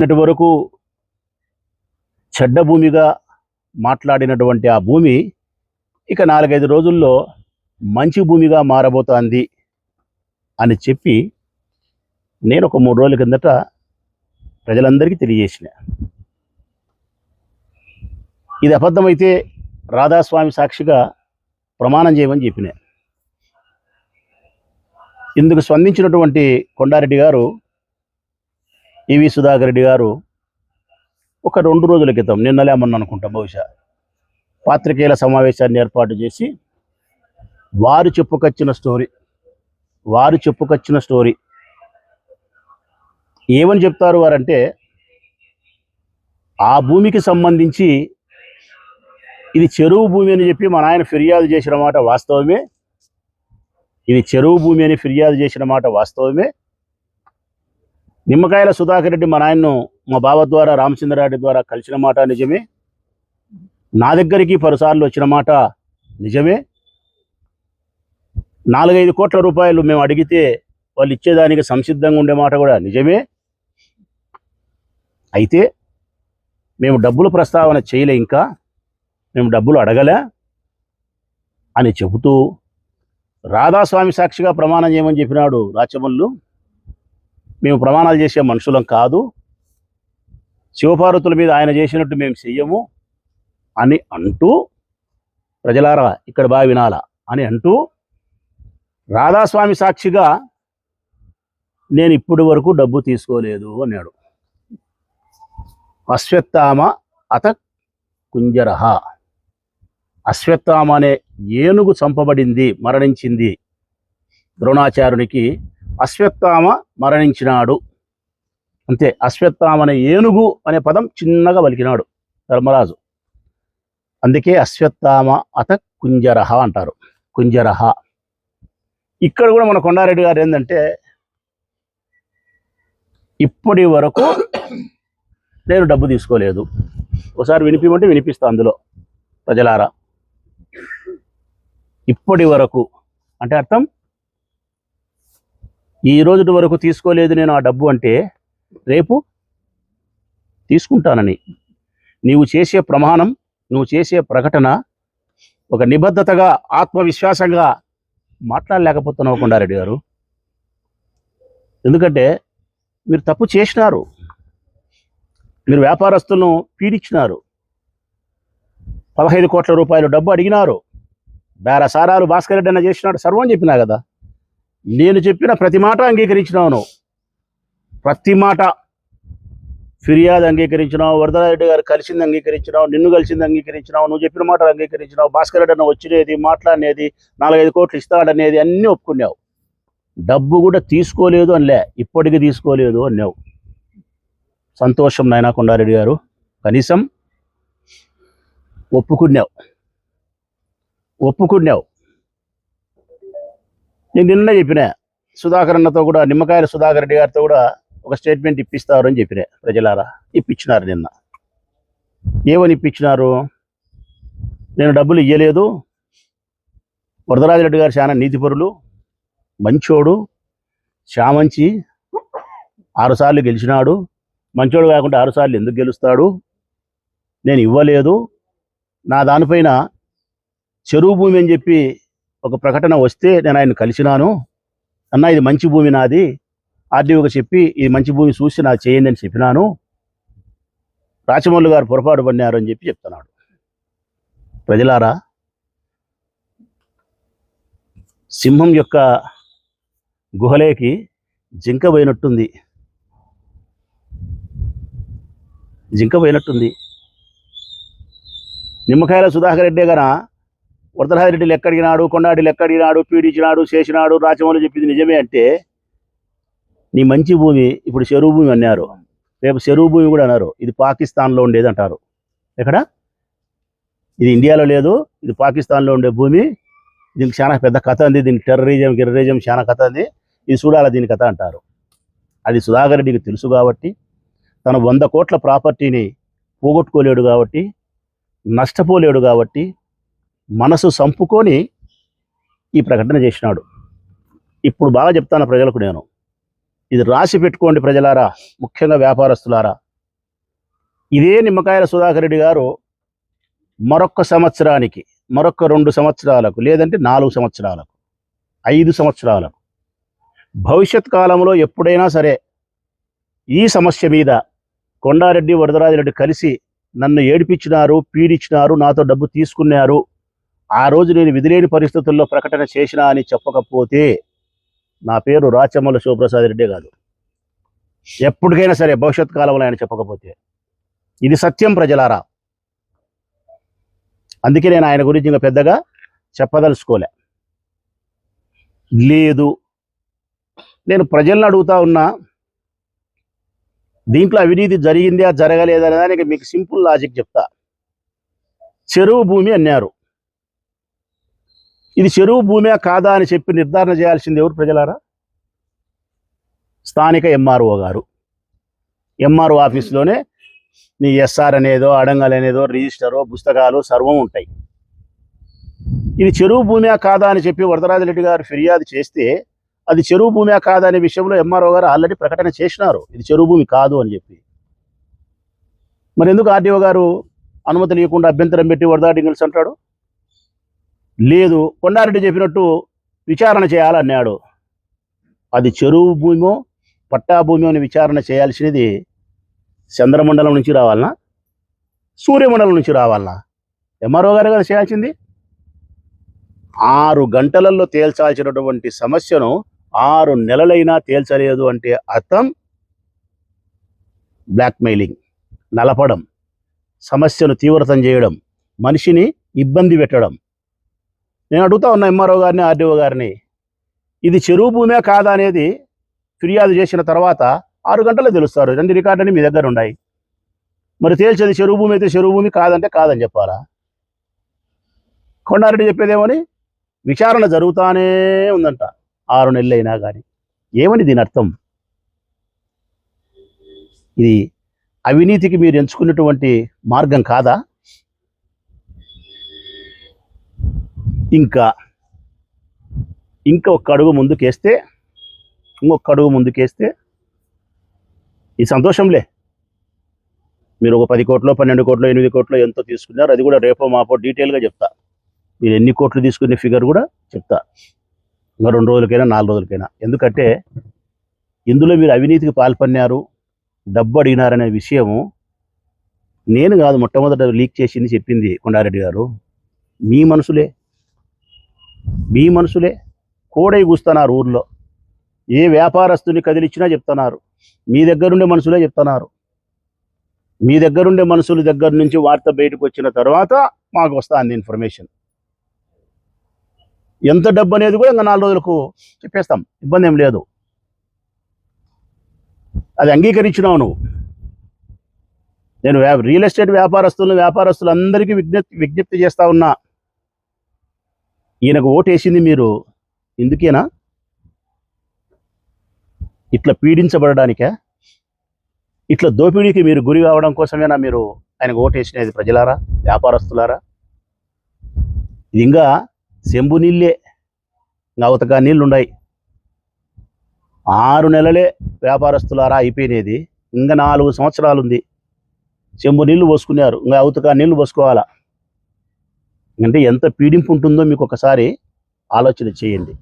ఇప్పటి వరకు చెడ్డ భూమిగా మాట్లాడినటువంటి ఆ భూమి ఇక నాలుగైదు రోజుల్లో మంచి భూమిగా మారబోతోంది అని చెప్పి నేను ఒక మూడు రోజుల కిందట ప్రజలందరికీ తెలియజేసిన. ఇది అబద్ధమైతే రాధాస్వామి సాక్షిగా ప్రమాణం చేయమని చెప్పిన. ఇందుకు స్పందించినటువంటి కొండారెడ్డి గారు ఈవి సుధాకర్ రెడ్డి గారు ఒక రెండు రోజుల క్రితం నిన్నలే మొన్న అనుకుంటా బహుశా. పాత్రికేయుల సమావేశాన్ని ఏర్పాటు చేసి వారు చెప్పుకొచ్చిన స్టోరీ వారు చెప్పుకొచ్చిన స్టోరీ. ఏమని చెప్తారు వారంటే ఆ భూమికి సంబంధించి ఇది చెరువు భూమి అని చెప్పి మా నాయన ఫిర్యాదు చేసిన మాట వాస్తవమే. ఇది చెరువు భూమి అని ఫిర్యాదు చేసిన మాట వాస్తవమే. నిమ్మకాయల సుధాకర్ రెడ్డి మా నాయన్ను మా బావ ద్వారా రామచంద్రారెడ్డి ద్వారా కలిసిన మాట నిజమే? నా దగ్గరికి పలుసార్లు వచ్చిన మాట నిజమే? నాలుగైదు కోట్ల రూపాయలు మేము అడిగితే వాళ్ళు ఇచ్చేదానికి సంసిద్ధంగా ఉండే మాట కూడా నిజమే? అయితే మేము డబ్బులు ప్రస్తావన చేయలే ఇంకా? మేము డబ్బులు అడగలే? అని చెబుతూ రాధాస్వామి సాక్షిగా ప్రమాణం చేయమని చెప్పినాడు రాచమల్లు. మేము ప్రమాణాలు చేసే మనుషులం కాదు. శివపార్వతుల మీద ఆయన చేసినట్టు మేము చెయ్యము అని అంటూ ప్రజలారా ఇక్కడ బాగా వినాలా అని అంటూ రాధాస్వామి సాక్షిగా నేను ఇప్పటి వరకు డబ్బు తీసుకోలేదు అన్నాడు. అశ్వత్థామ అత కుంజరహ. అశ్వత్థామ అనే ఏనుగు చంపబడింది మరణించింది. ద్రోణాచార్యునికి అశ్వత్థామ మరణించినాడు. అంతే అశ్వత్థామ అనే ఏనుగు అనే పదం చిన్నగా పలికినాడు ధర్మరాజు. అందుకే అశ్వత్థామ అత కుంజరహ అంటారు కుంజరహ. ఇక్కడ కూడా మన కొండారెడ్డి గారు ఏంటంటే ఇప్పటి వరకు నేను డబ్బు తీసుకోలేదు. ఒకసారి వినిపించమంటే వినిపిస్తా అందులో ప్రజలారా. ఇప్పటి వరకు అంటే అర్థం? ఈ రోజుటి వరకు తీసుకోలేదు నేను ఆ డబ్బు అంటే రేపు తీసుకుంటానని. నీవు చేసే ప్రమాణం నువ్వు చేసే ప్రకటన ఒక నిబద్ధతగా ఆత్మవిశ్వాసంగా మాట్లాడలేకపోతున్నావు కొండారెడ్డి గారు. ఎందుకంటే మీరు తప్పు చేసినారు. మీరు వ్యాపారస్తులను పీడించినారు. పదహైదు కోట్ల రూపాయలు డబ్బు అడిగినారు. బేరసారాలు భాస్కర్ రెడ్డి అన్న చేసినాడు. సర్వం చెప్పినా కదా. నేను చెప్పిన ప్రతి మాట అంగీకరించినావు నువ్వు ప్రతి మాట ఫిర్యాదు అంగీకరించినావు వరదరెడ్డి గారు కలిసింది అంగీకరించినావు నిన్ను కలిసింది అంగీకరించినావు నువ్వు చెప్పిన మాట అంగీకరించినావు భాస్కర్ రెడ్డి అన్న వచ్చినది మాట్లాడినది నాలుగైదు కోట్లు ఇస్తాడనేది అన్నీ ఒప్పుకున్నావు. డబ్బు కూడా తీసుకోలేదు అనిలే ఇప్పటికీ తీసుకోలేదు అన్నావు. సంతోషం నాయనా కొండారెడ్డి గారు కనీసం ఒప్పుకున్నావు. ఒప్పుకున్నావు. నేను నిన్న చెప్పిన సుధాకర్ అన్నతో కూడా నిమ్మకాయల సుధాకర్ రెడ్డి గారితో కూడా ఒక స్టేట్మెంట్ ఇప్పిస్తారు అని చెప్పిన ప్రజలారా. ఇప్పించినారు నిన్న. ఏమని ఇప్పించినారు? నేను డబ్బులు ఇవ్వలేదు వరదరాజరెడ్డి గారు చాలా నీతిపరులు మంచోడు చామంచి ఆరుసార్లు గెలిచినాడు. మంచోడు కాకుండా ఆరుసార్లు ఎందుకు గెలుస్తాడు? నేను ఇవ్వలేదు. నా దానిపైన చెరువు భూమి అని చెప్పి ఒక ప్రకటన వస్తే నేను ఆయన కలిసినాను. అన్న ఇది మంచి భూమి నాది. ఆర్డీఓకి చెప్పి ఇది మంచి భూమి చూసి నాకు చేయండి అని చెప్పినాను. రాచమౌళి గారు పొరపాటు పడినారు అని చెప్పి చెప్తున్నాడు. ప్రజలారా సింహం యొక్క గుహలేకి జింక పోయినట్టుంది. జింక పోయినట్టుంది. నిమ్మకాయల సుధాకర్ రెడ్డి గన వరదరాజిరెడ్డి లెక్కడిగినాడు కొండాడి లెక్కడిగినాడు పీడించినాడు చేసినాడు రాచమౌళి చెప్పింది నిజమే అంటే నీ మంచి భూమి ఇప్పుడు చెరువు భూమి అన్నారు. రేపు చెరువు భూమి కూడా అన్నారు. ఇది పాకిస్తాన్లో ఉండేది అంటారు. ఎక్కడ? ఇది ఇండియాలో లేదు. ఇది పాకిస్తాన్లో ఉండే భూమి. దీనికి చాలా పెద్ద కథ ఉంది. దీనికి టెర్రరిజం గిర్రరిజం చాలా కథ ఉంది. ఇది చూడాలి దీని కథ అంటారు. అది సుధాకర్ రెడ్డికి తెలుసు కాబట్టి తన వంద కోట్ల ప్రాపర్టీని పోగొట్టుకోలేడు కాబట్టి నష్టపోలేడు కాబట్టి మనసు సంపుకొని ఈ ప్రకటన చేసినాడు. ఇప్పుడు బాగా చెప్తాను ప్రజలకు నేను. ఇది రాసి పెట్టుకోండి ప్రజలారా ముఖ్యంగా వ్యాపారస్తులారా. ఇదే నిమ్మకాయల సుధాకర్ రెడ్డి గారు మరొక్క సంవత్సరానికి మరొక రెండు సంవత్సరాలకు లేదంటే నాలుగు సంవత్సరాలకు ఐదు సంవత్సరాలకు భవిష్యత్ కాలంలో ఎప్పుడైనా సరే ఈ సమస్య మీద కొండారెడ్డి వరదరాజరెడ్డి కలిసి నన్ను ఏడిపించినారు పీడించినారు నాతో డబ్బు తీసుకున్నారు ఆ రోజు నేను విధిలేని పరిస్థితుల్లో ప్రకటన చేసినా అని చెప్పకపోతే నా పేరు రాచమ్మల శివప్రసాద్ రెడ్డి కాదు. ఎప్పటికైనా సరే భవిష్యత్ కాలంలో ఆయన చెప్పకపోతే. ఇది సత్యం ప్రజలారా. అందుకే నేను ఆయన గురించి ఇంకా పెద్దగా చెప్పదలుచుకోలే. లేదు. నేను ప్రజలను అడుగుతా ఉన్నా దీంట్లో అవినీతి జరిగిందా జరగలేదా దానికి మీకు సింపుల్ లాజిక్ చెప్తా. చెరువు భూమి అన్నారు. ఇది చెరువు భూమే కాదా అని చెప్పి నిర్ధారణ చేయాల్సింది ఎవరు ప్రజలారా? స్థానిక ఎంఆర్ఓ గారు. ఎంఆర్ఓ ఆఫీస్లోనే నీ ఎస్ఆర్ అనేదో అడంగల్ అనేదో రిజిస్టరో పుస్తకాలు సర్వం ఉంటాయి. ఇది చెరువు భూమే కాదా అని చెప్పి వరదరాజరెడ్డి గారు ఫిర్యాదు చేస్తే అది చెరువు భూమే కాదా అనే విషయంలో ఎంఆర్ఓ గారు ఆల్రెడీ ప్రకటన చేసినారు. ఇది చెరువు భూమి కాదు అని చెప్పి. మరి ఎందుకు ఆర్డీఓ గారు అనుమతి లేకుండా అభ్యంతరం పెట్టి వరదా డింగిల్స్ అంటాడు లేదు. కొండారెడ్డి చెప్పినట్టు విచారణ చేయాలన్నాడు. అది చెరువు భూమో పట్టా భూమి అని విచారణ చేయాల్సినది చంద్రమండలం నుంచి రావాలనా? సూర్యమండలం నుంచి రావాలనా? ఎంఆర్ఓ గారు కదా చేయాల్సింది. ఆరు గంటలలో తేల్చాల్సినటువంటి సమస్యను ఆరు నెలలైనా తేల్చలేదు అంటే అర్థం? బ్లాక్మెయిలింగ్ నలపడం సమస్యను తీవ్రతం చేయడం మనిషిని ఇబ్బంది పెట్టడం. నేను అడుగుతా ఉన్నా ఎంఆర్ఓ గారిని ఆర్డీఓ గారిని. ఇది చెరువు భూమే కాదా అనేది ఫిర్యాదు చేసిన తర్వాత ఆరు గంటలు తెలుస్తారు. రెండు రికార్డుని మీ దగ్గర ఉన్నాయి. మరి తేల్చేది చెరువు భూమి అయితే చెరువు భూమి కాదంటే కాదని చెప్పాలా? కొండారెడ్డి చెప్పేదేమని? విచారణ జరుగుతానే ఉందంట. ఆరు నెలలైనా కానీ ఏమని దీని అర్థం? ఇది అవినీతికి మీరు ఎంచుకున్నటువంటి మార్గం కాదా? ఇంకా ఇంకా ఒక్క అడుగు ముందుకేస్తే ఇంకొక అడుగు ముందుకేస్తే ఈ సంతోషంలే. మీరు ఒక పది కోట్లు పన్నెండు కోట్లు ఎనిమిది కోట్లు ఎంతో తీసుకున్నారు అది కూడా రేపో మాపో డీటెయిల్గా చెప్తా. మీరు ఎన్ని కోట్లు తీసుకునే ఫిగర్ కూడా చెప్తా. ఇంకా రెండు రోజులకైనా నాలుగు రోజులకైనా. ఎందుకంటే ఇందులో మీరు అవినీతికి పాల్పడినారు డబ్బు అడిగినారనే విషయము నేను కాదు మొట్టమొదట లీక్ చేసింది చెప్పింది కొండారెడ్డి గారు. మీ మనసులే. మీ మనసులే కోడై కూస్తున్నారు ఊర్లో. ఏ వ్యాపారస్తుని కదిలిచ్చినా చెప్తున్నారు. మీ దగ్గరుండే మనుషులే చెప్తున్నారు. మీ దగ్గరుండే మనుషుల దగ్గర నుంచి వార్త బయటకు వచ్చిన తర్వాత మాకు వస్తుంది ఇన్ఫర్మేషన్. ఎంత డబ్బు అనేది కూడా ఇంకా నాలుగు రోజులకు చెప్పేస్తాం. ఇబ్బంది ఏం లేదు. అది అంగీకరించినావు నువ్వు. నేను రియల్ ఎస్టేట్ వ్యాపారస్తులను వ్యాపారస్తులందరికీ విజ్ఞప్తి విజ్ఞప్తి చేస్తా ఉన్నా. ఈయనకు ఓటేసింది మీరు ఎందుకేనా? ఇట్లా పీడించబడడానికే? ఇట్లా దోపిడీకి మీరు గురి కావడం కోసమేనా మీరు ఆయనకు ఓటేసినది ప్రజలారా వ్యాపారస్తులారా? ఇది ఇంకా సెంబు నీళ్ళే ఇంకా అవతగా నీళ్ళు ఉన్నాయి ఆరు నెలలే వ్యాపారస్తులారా అయిపోయినది. ఇంకా నాలుగు సంవత్సరాలు ఉంది చెంబు నీళ్ళు పోసుకున్నారు. ఇంకా అవతగా నీళ్ళు పోసుకోవాలా? అంటే ఎంత పీడింపు ఉంటుందో మీకు ఒకసారి ఆలోచన చేయండి.